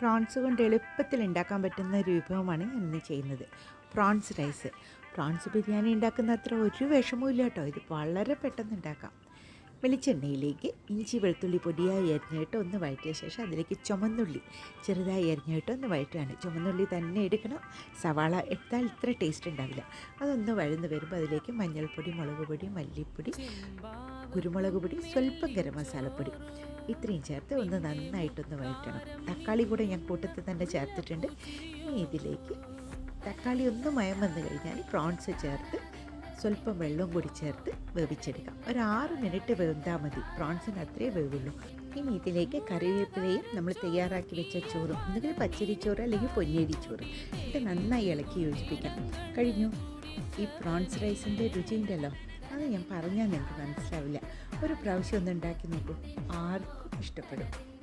Prawns കൊണ്ട് എളുപ്പത്തിൽ ഉണ്ടാക്കാൻ പറ്റുന്ന ഒരു വിഭവമാണ് ഞാൻ ഇന്ന് ചെയ്യുന്നത്. Prawns rice. പ്രോൺസ് ബിരിയാണി ഉണ്ടാക്കുന്ന അത്ര ഒരു വിഷമവും ഇല്ല കേട്ടോ. ഇത് വളരെ പെട്ടെന്ന് ഉണ്ടാക്കാം. വെളിച്ചെണ്ണയിലേക്ക് ഇഞ്ചി വെളുത്തുള്ളി പൊടിയായി എരിഞ്ഞിട്ട് ഒന്ന് വഴറ്റിയ ശേഷം അതിലേക്ക് ചുമന്നുള്ളി ചെറുതായി എരിഞ്ഞിട്ട് ഒന്ന് വഴറ്റുകയാണ്. ചുമന്നുള്ളി തന്നെ എടുക്കണം. സവാള എടുത്താൽ ഇത്ര ടേസ്റ്റ് ഉണ്ടാവില്ല. അതൊന്ന് വഴന്ന് വരുമ്പോൾ അതിലേക്ക് മഞ്ഞൾപ്പൊടി മുളക് പൊടി മല്ലിപ്പൊടി കുരുമുളക് പൊടി സ്വല്പം ഗരം മസാലപ്പൊടി. ഇത്രയും ചേർത്ത് ഒന്ന് നന്നായിട്ടൊന്ന് വഴറ്റണം. തക്കാളി കൂടെ ഞാൻ കൂട്ടത്തിൽ തന്നെ ചേർത്തിട്ടുണ്ട്. ഇനി ഇതിലേക്ക് തക്കാളി ഒന്ന് മയം വന്നു കഴിഞ്ഞാൽ പ്രോൺസ് ചേർത്ത് സ്വല്പം വെള്ളവും കൂടി ചേർത്ത് വേവിച്ചെടുക്കാം. ഒരു ആറ് മിനിറ്റ് വെന്താൽ മതി. പ്രോൺസിന് അത്രയേ വേവുള്ളൂ. ഇനി ഇതിലേക്ക് കറിവേപ്പിലയും നമ്മൾ തയ്യാറാക്കി വെച്ച ചോറും ഒന്നുകിൽ പച്ചരി ചോറ് അല്ലെങ്കിൽ പൊന്നേരി ചോറ് ഇത് നന്നായി ഇളക്കി യോജിപ്പിക്കാം. കഴിഞ്ഞു. ഈ പ്രോൺസ് റൈസിന്റെ രുചിയുണ്ടല്ലോ അത് ഞാൻ പറഞ്ഞാൽ നിങ്ങൾക്ക് മനസ്സിലാവില്ല. ഒരു പ്രാവശ്യം ഒന്ന് ഉണ്ടാക്കി നോക്കൂ. ആർക്കും ഇഷ്ടപ്പെടും.